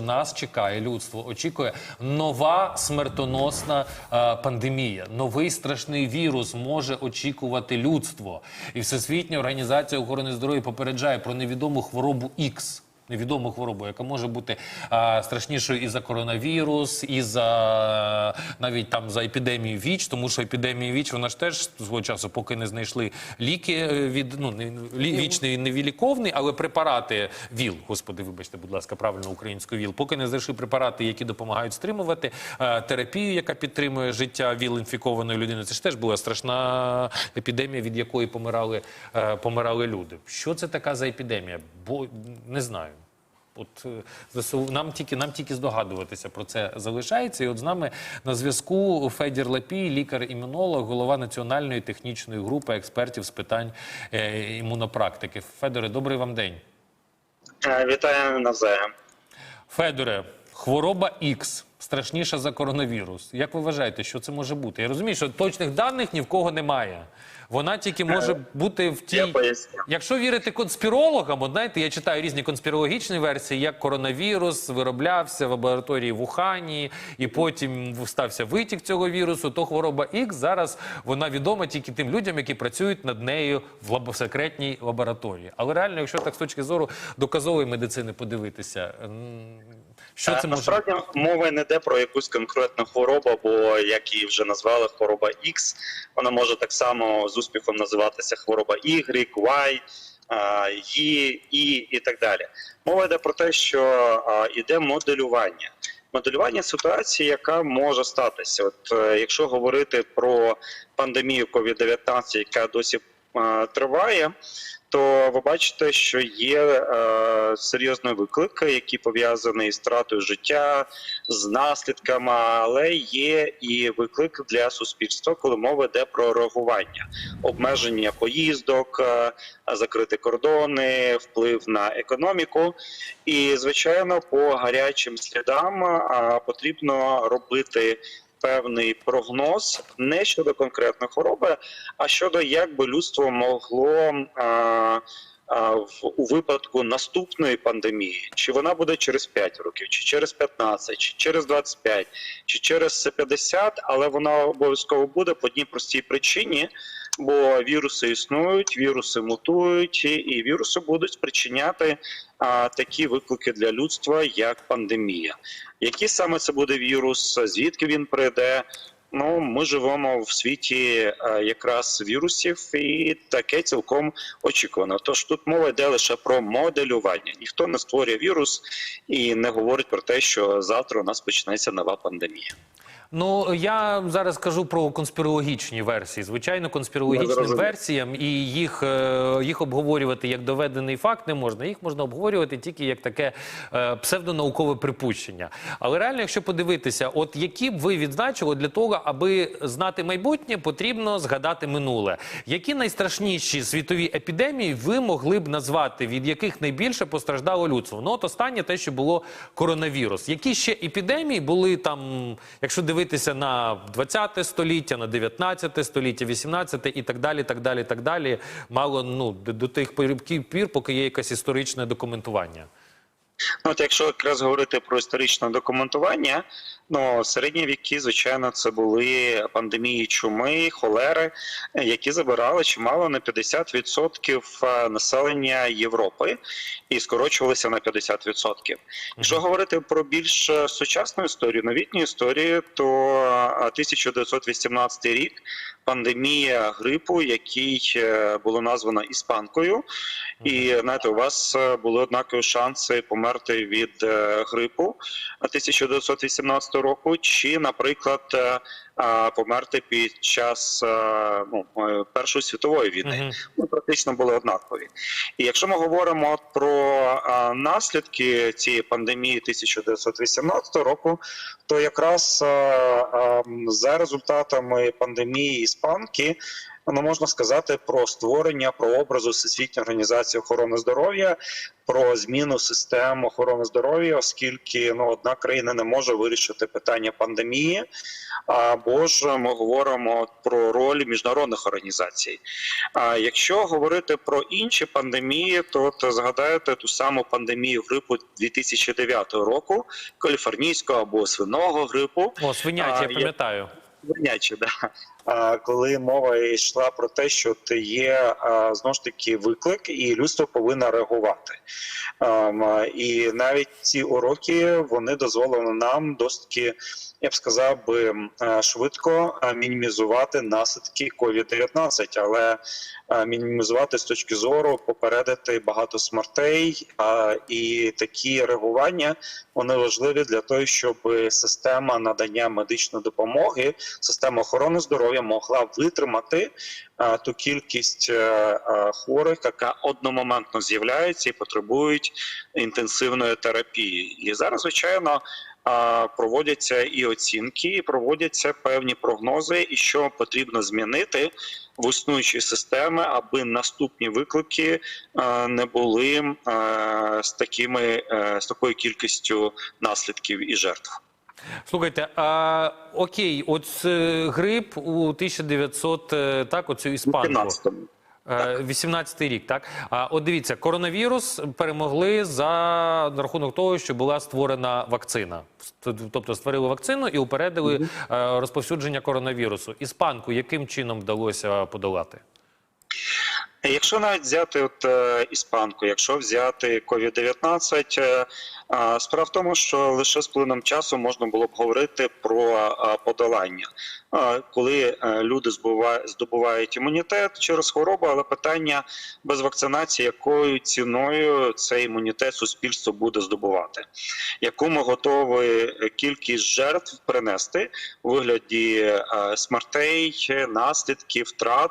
Нас чекає людство, очікує нова смертоносна е, пандемія. Новий страшний вірус може очікувати людство. І Всесвітня організація охорони здоров'я попереджає про невідому хворобу Х. Невідому хворобу, яка може бути е, страшнішою і за коронавірус, і за навіть там за епідемію ВІЧ, тому що епідемія ВІЧ вона ж теж свого часу, поки не знайшли ліки е, від ну не лі, ВІЧ не, не віліковний, але препарати ВІЛ, господи, вибачте, будь ласка, правильно українською ВІЛ, поки не знайшли препарати, які допомагають стримувати е, терапію, яка підтримує життя ВІЛ інфікованої людини. Це ж теж була страшна епідемія, від якої помирали, е, помирали люди. Що це така за епідемія? Бо не знаю. От е, ЗСУ нам тільки нам тільки здогадуватися про це залишається. І от з нами на зв'язку Федір Лапій, лікар-імунолог, голова національної технічної групи експертів з питань е, імунопрактики. Федоре, добрий вам день. Е, Вітаю навзаєм. Федоре, хвороба Х страшніша за коронавірус. Як ви вважаєте, що це може бути? Я розумію, що точних даних ні в кого немає. Вона тільки може бути в тій. Якщо вірити конспірологам, от знаєте, я читаю різні конспірологічні версії, як коронавірус вироблявся в лабораторії в Ухані, і потім стався витік цього вірусу, то хвороба Х зараз вона відома тільки тим людям, які працюють над нею в лабо- секретній лабораторії. Але реально, якщо так з точки зору доказової медицини подивитися, що це Е, може Насправді мова не йде про якусь конкретну хворобу, бо як її вже назвали хвороба X, вона може так само з успіхом називатися хвороба Y, Y, а, І, І так далі. Мова йде про те, що а, іде моделювання. Моделювання ситуації, яка може статися. От е, якщо говорити про пандемію COVID-19, яка досі е, триває, то ви бачите, що є е, серйозний виклик, який пов'язаний з втратою життя, з наслідками, але є і виклик для суспільства, коли мова йде про реагування, обмеження поїздок, е, закриті кордони, вплив на економіку. І звичайно, по гарячим слідам е, потрібно робити. Певний прогноз не щодо конкретної хвороби, а щодо як би людство могло а, у випадку наступної пандемії, чи вона буде через 5 років, чи через 15, чи через 25, чи через 50, але вона обов'язково буде по одній простій причині. Бо віруси існують, віруси мутують, і віруси будуть спричиняти а, такі виклики для людства, як пандемія. Який саме це буде вірус, звідки він прийде? Ну, ми живемо в світі якраз вірусів, і таке цілком очікувано. Тож тут мова йде лише про моделювання. Ніхто не створює вірус і не говорить про те, що завтра у нас почнеться нова пандемія. Ну я зараз кажу про конспірологічні версії. Звичайно, конспірологічним версіям, і їх, е, їх обговорювати як доведений факт не можна. Їх можна обговорювати тільки як таке е, псевдонаукове припущення. Але реально, якщо подивитися, от які б ви відзначили для того, аби знати майбутнє, потрібно згадати минуле. Які найстрашніші світові епідемії ви могли б назвати, від яких найбільше постраждало людство? Ну, от останнє те, що було коронавірус. Які ще епідемії були там, якщо дивитися на 20 століття, на 19 століття, 18 і так далі, так далі, так далі, мало ну до, тих пір, поки є якесь історичне документування. Ну, от якщо якраз говорити про історичне документування, ну середні віки, звичайно, це були пандемії чуми, холери, е, які забирали чимало на 50% населення Європи і скорочувалися на 50%. Якщо говорити про більш е, сучасну історію, новітню історію, то е, 1918 рік пандемія грипу, який е, було названо іспанкою, і знаєте, у вас е, були однакові шанси померти від е, грипу 1918 року, чи, наприклад, е, померти під час ну, Першої світової війни. Мгм. Ну, практично були однакові. І якщо ми говоримо про наслідки цієї пандемії 1918 року, то якраз а, за результатами пандемії іспанки ну, можна сказати про створення прообразу Всесвітньої організації охорони здоров'я, про зміну систем охорони здоров'я, оскільки ну одна країна не може вирішити питання пандемії. Або ж ми говоримо про роль міжнародних організацій. А якщо говорити про інші пандемії, то от згадаєте ту саму пандемію грипу 2009 року, каліфорнійського або свиного грипу. О, я я- пам'ятаю. Верняче, да. Коли мова йшла про те, що є знову ж таки виклик, і людство повинно реагувати. І навіть ці уроки вони дозволили нам досить, я б сказав би, швидко мінімізувати наслідки COVID-19, але мінімізувати з точки зору попередити багато смертей. І такі реагування вони важливі для того, щоб система надання медичної допомоги система охорони здоров'я могла витримати ту кількість е, е, хворих, яка одномоментно з'являється і потребують інтенсивної терапії. І зараз, звичайно. Проводяться і оцінки, і проводяться певні прогнози, і що потрібно змінити в існуючій системи, аби наступні виклики е, не були е, з такими е, з такою кількістю наслідків і жертв. Слухайте, а, окей, от грип у 1900, е, так, оцю іспанку. 15-му. Е, 18-й рік, так? А от дивіться, коронавірус перемогли за на рахунок того, що була створена вакцина. Тобто створили вакцину і упередили е, розповсюдження коронавірусу. Іспанку яким чином вдалося подолати? Якщо навіть взяти от е, іспанку, якщо взяти COVID-19, е, а, справа в тому, що лише з плином часу можна було б говорити про подолання, коли е, люди здобувають імунітет через хворобу, але питання без вакцинації, якою ціною цей імунітет суспільство буде здобувати, яку ми готові кількість жертв принести у вигляді е, смертей, наслідків, втрат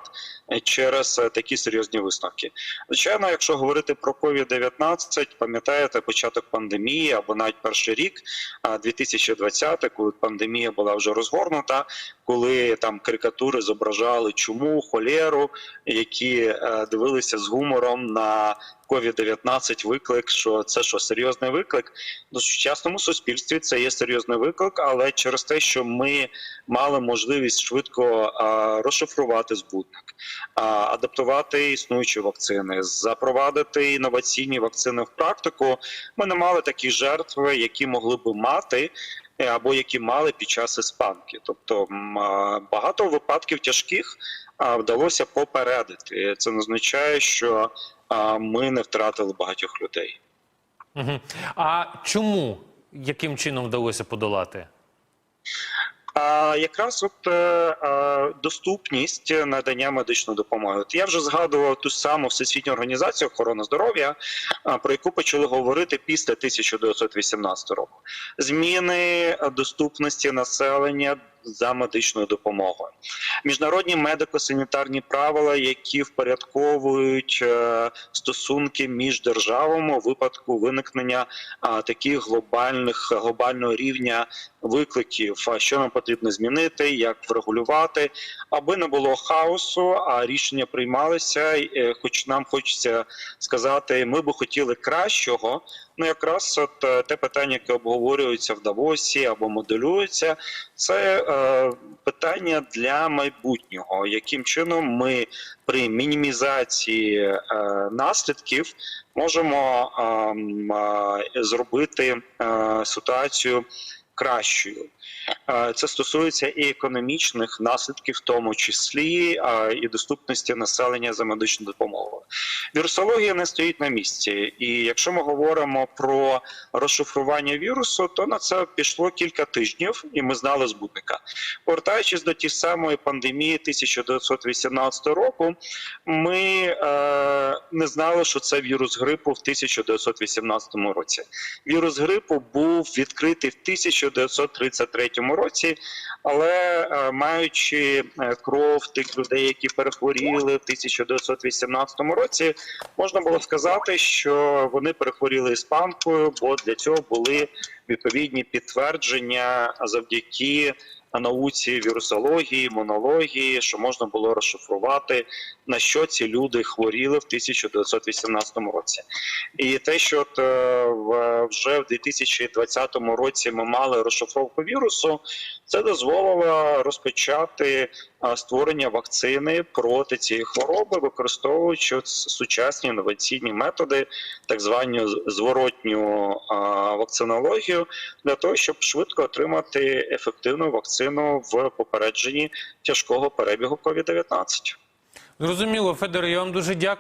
е, через такі серйозні висновки. Звичайно, якщо говорити про COVID-19, пам'ятаєте початок пандемії або навіть перший рік, а, 2020, коли пандемія була вже розгорнута, коли там карикатури зображали чуму, холеру, які е, дивилися з гумором на COVID-19 виклик, що це що серйозний виклик. Ну, в сучасному суспільстві це є серйозний виклик, але через те, що ми мали можливість швидко а, розшифрувати збутник, а, адаптувати існуючі вакцини, запровадити інноваційні вакцини в практику, ми не мали таких жертв, які могли би мати. е, Або які мали під час іспанки, тобто багато випадків тяжких вдалося попередити. Це не означає, що ми не втратили багатьох людей. Угу. А чому? Яким чином вдалося подолати? А якраз от е, доступність надання медичної допомоги. От я вже згадував ту саму всесвітню організацію охорони здоров'я, про яку почали говорити після 1918 року. Зміни доступності населення за медичною допомогою, міжнародні медико-санітарні правила, які впорядковують е, стосунки між державами у випадку виникнення таких глобальних глобального рівня викликів, що нам потрібно змінити, як врегулювати, аби не було хаосу, а рішення приймалися. е, Хоч нам хочеться сказати, ми би хотіли кращого. Ну, якраз от е, те питання, яке обговорюється в Давосі або моделюється, це е, питання для майбутнього, яким чином ми при мінімізації е, наслідків можемо е, е, зробити е, ситуацію кращою. Е, Це стосується і економічних наслідків, в тому числі е, і доступності населення за медичною допомогою. Вірусологія не стоїть на місці, і якщо ми говоримо про розшифрування вірусу, то на це пішло кілька тижнів, і ми знали збутника. Повертаючись до тієї самої пандемії 1918 року, ми е, не знали, що це вірус грипу в 1918 році. Вірус грипу був відкритий в 1933 році, але е, маючи е, кров тих людей, які перехворіли в 1918 році, можна було сказати, що вони перехворіли іспанкою, бо для цього були відповідні підтвердження завдяки науці вірусології, монології, що можна було розшифрувати на що ці люди хворіли в 1918 році. І те, що е, вже в 2020 році ми мали розшифровку вірусу, це дозволило розпочати створення вакцини проти цієї хвороби, використовуючи сучасні інноваційні методи, так звану зворотню вакцинологію, для того, щоб швидко отримати ефективну вакцину в попередженні тяжкого перебігу COVID-19. Зрозуміло, Федор. я вам дуже дякую.